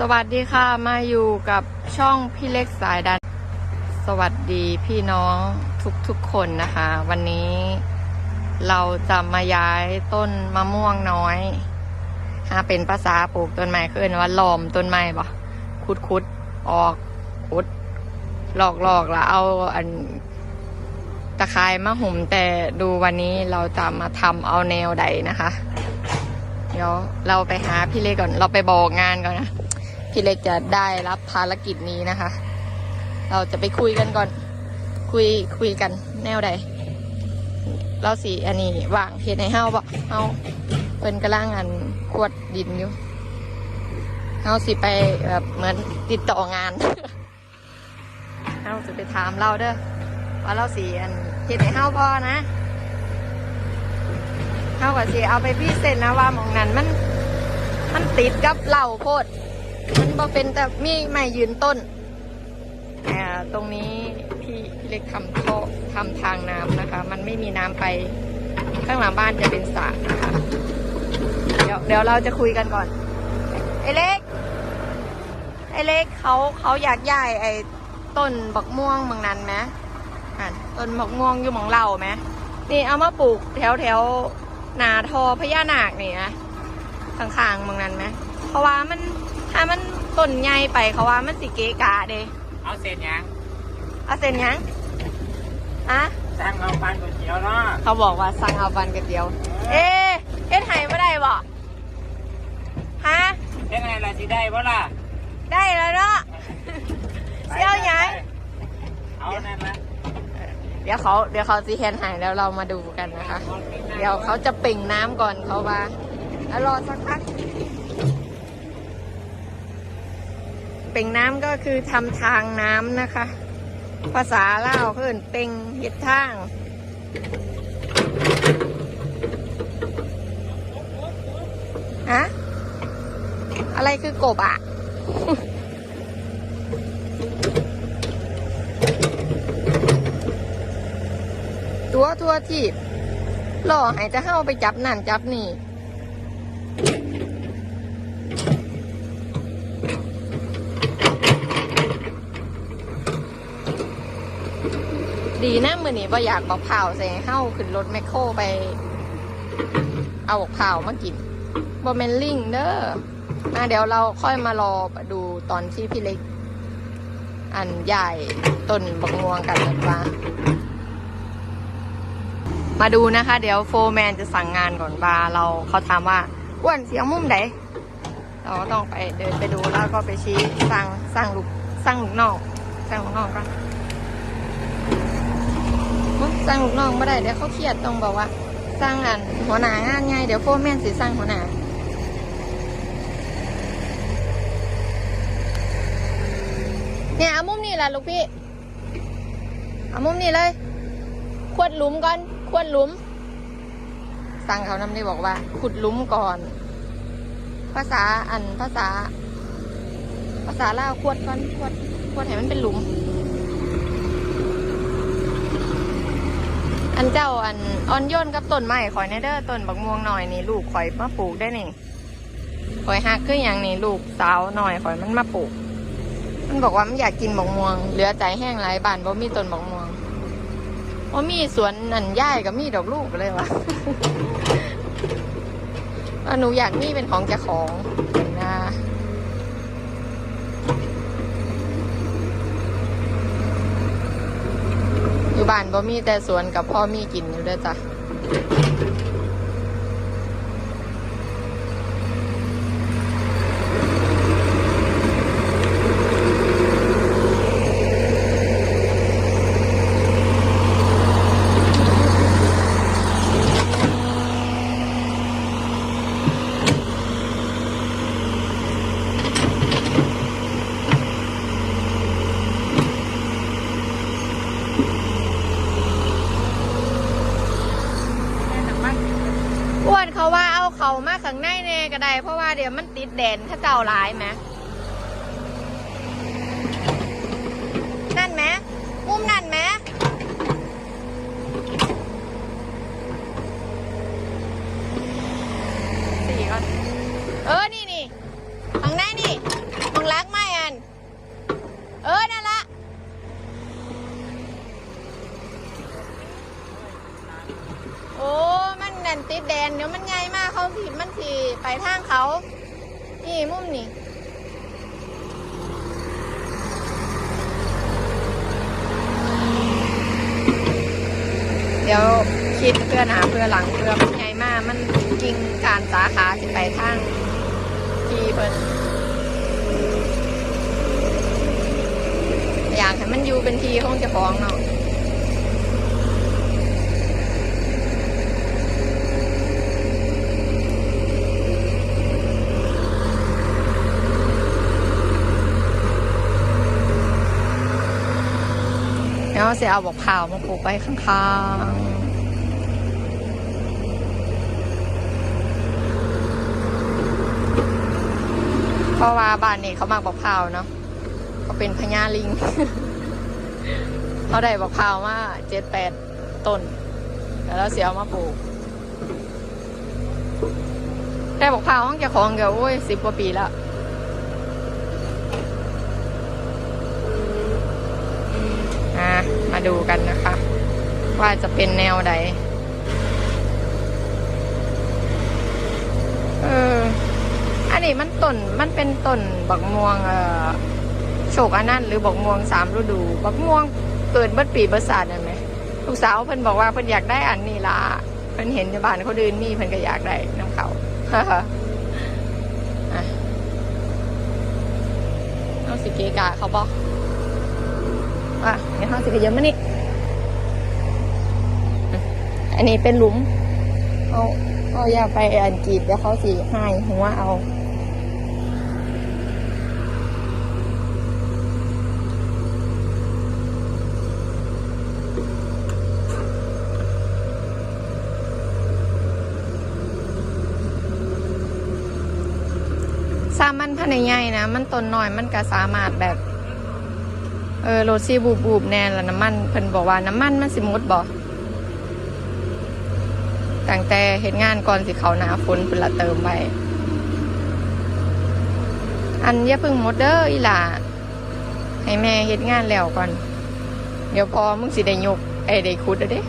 สวัสดีค่ะ มาอยู่กับช่องพี่เล็กสายดัน สวัสดีพี่น้องทุกๆคนนะคะ วันนี้เราจะมาย้ายต้นมะม่วงน้อยหาเป็นภาษาปลูกต้นไม้คือเอิ้นว่าหลอมต้นไม้ปะคุดคุดออกคุดหลอกหลอกแล้วเอาอันตะไคร้มาหุ่มแต่ดูวันนี้เราจะมาทำเอาแนวใดนะคะ เดี๋ยวเราไปหาพี่เล็กก่อน เราไปบอกงานก่อนนะ พี่เล็กจะได้รับภารกิจนี้นะคะ เราจะไปคุยกันก่อน คุยคุยกันแนวใด เราสีอันนี้วางเห็ดในเฮาบ่เฮาเป็นกระล่างอันขวดดินอยู่เฮาสิไปแบบเหมือนติดต่องานเฮาจะไปถามเราเด้อว่าเราสีอันเห็ดในเฮาพอนะเท่ากับสิเอาไปพี่เซ็นนะว่ามองนั้นมันมันติดกับเหล่าโพด มันบ่เป็นแต่มีไม่ยืนต้นอ่าตรงนี้พี่เล็กทำท่อทำทางน้ำนะคะ มันไม่มีน้ำไปข้างหลังบ้านจะเป็นสระนะคะเดี๋ยวเดี๋ยวเราจะคุยกันก่อน ไอเล็ก ไอเล็กเขาเขาอยากย้ายไอ้ต้นบักม่วงเมืองนั้นไหมอะต้นบักม่วงอยู่มองเราไหมนี่เอามาปลูกแถวแถวนาทอพญานาคนี่นะ ข้างๆเมืองนั้นไหม เพราะว่ามันถ้ามันต้นใหญ่ไปเขาว่ามันสิเกะกะเด้เอาเศษหยังเอาเส้นหยังอะสั่งเอาปันก๋วยเตี๋ยวเนาะเขาบอกว่าสั่งเอาบันกันเดียว เอ๊ะเฮ็ดไห้ไม่ได้บ่ฮะยังไงล่ะสิได้บ่ล่ะได้แล้วเนาะเสี่ยวหยังเอานั่นละเดี๋ยวเขาเดี๋ยวเขาสิเฮ็ดไห้แล้วเรามาดูกันนะคะ เดี๋ยวเขาจะเป่งน้ำก่อนเขาว่าแล้ว รอสักพัก เป่งน้ำก็คือทำทางน้ำนะคะ ภาษาลาวเพื่อนเป่งเฮ็ดทางฮะอะไรคือกบอะตัวตัวที่หล่อหายจะเข้าไปจับนั่นจับนี่ ดีนะมือนี้ว่าอยากบอกเผาวใส่เข้าขึ้นรถแมคโครไป เอาบอกเผาวมากินบอเมนลิงเด้ออะเดี๋ยวเราค่อยมารอดูตอนที่พี่เล็ก อันใหญ่ต้นบักงวงกันนะคะมาดูนะคะ เดี๋ยวโฟร์แมนจะสั่งงานก่อนว่าเราเขาถามว่าอ้วนเสียงมุมไหนเราก็ต้องไปเดินไปดูแล้วก็ไปชี้สั่งสั่งลูกสั่งลูกนองสั่งลูกนองก่อน อุ๊ยสั่งลูกน้องไม่ได้เดี๋ยวเขาเครียดต้องบอกว่าสร้างอันหัวหน้างานไงเดี๋ยวโฟแมนสิสั่งหัวหน้าเนี่ยเอามุมนี้แหละลูกพี่เอามุมนี้เลยขวดหลุมก่อนขวดหลุม สั่งเขานำได้บอกว่า ขุดหลุมก่อน ภาษาอันภาษา ภาษาลาวขวดก่อนขวดขวดให้มันเป็นหลุม อันเจ้าอันออนโยนกับต้นไม้ข่อยในเด้อต้นบักม่วงหน่อยนี่ลูกข่อยมาปลูกได้นี่ข่อยหักคืออย่างนี่ลูกสาวหน่อยข่อยมันมาปลูก มันบอกว่ามันอยากกินบกม่วง เหลือใจแห้งหลายบานบ่มีต้นบกม่วงว่ามีสวนนันย่ายกับมีดอกลูกเลยวะว่าหนูอยากมีเป็นของเจ้าของนหน้าอยู่ บ้านบ่มีแต่สวนกับพ่อมีกินอยู่ด้วยจ้ะ เขาว่าเอาเขามาข้างในแน่ก็ได้ เพราะว่าเดี๋ยวมันติดแดนเข้าเจ้าหลายไหมนั่นไหมมุมนั่นไหมสี่ก่อนเออ นี่นี่ มันี่มุมนี่เดี๋ยวคิดเพื่อหนาเพื่อหลังเพื่อมันใหญ่มากมันกิ่งการสาขาสิไปทางที่เพิ่นอยากให้มันอยู่เป็นทีของเจ้าของเนาะ แล้วเสียเอาบอกข่าวมาปลูกไว้ข้างๆเพราะว่าบ้านนี้เขามากบอกข่าวเนาะเขาเป็นพญาลิง เขาได้บอกข่าวมาเจ็ดแปดต้น แล้วเสียเอามาปลูก ได้บอกข่าวห้องเจ้าของเกี่ยวโอ้ยสิบกว่าปีแล้ว อะมา ดูกันนะคะ ว่าจะเป็นแนวใดเอออันนี้มันต้นมันเป็นต้นบักม่วง เอ่อโชคอันนั้นหรือบักม่วงสามฤดู บักม่วงเกิดเบิดปีเบิดศาสตร์นั่นไหมลูกสาวเพิ่นบอกว่าเพิ่นอยากได้อันนี้ละเพิ่นเห็นในบ้านเขาเดินมีเพิ่นก็อยากได้น้ำเขาเอาสิเกกะเขาบอก อะเดี๋ยวเขาสิขยับมานี่อะอันนี้เป็นหลุม เอาเอาอย่าไปอันกรีดเดี๋ยวเขาสิให้หัวเอาสามันภายในใหญ่นะ มันต้นน้อยมันก็สามารถแบบ เออโรถซีบูบบูบแน่ล้วน้ำมันเพิ่นบอกว่าน้ำมันมันสิหมดบ่ตั้งแต่เห็นงานก่อนสิเขาหนาฝนเพิ่นละเติมไว้อันอย่าพิ่งมดเด้ออีหล่าให้แม่เฮ็ดงานแล้วก่อน เดี๋ยวพอมึงสิได้ยกไอ้ได้ขุดแล้วเด้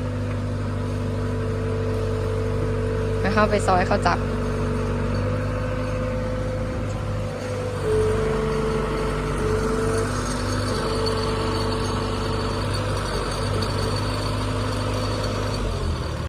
แล้วเข้าไปซอยเขาจับ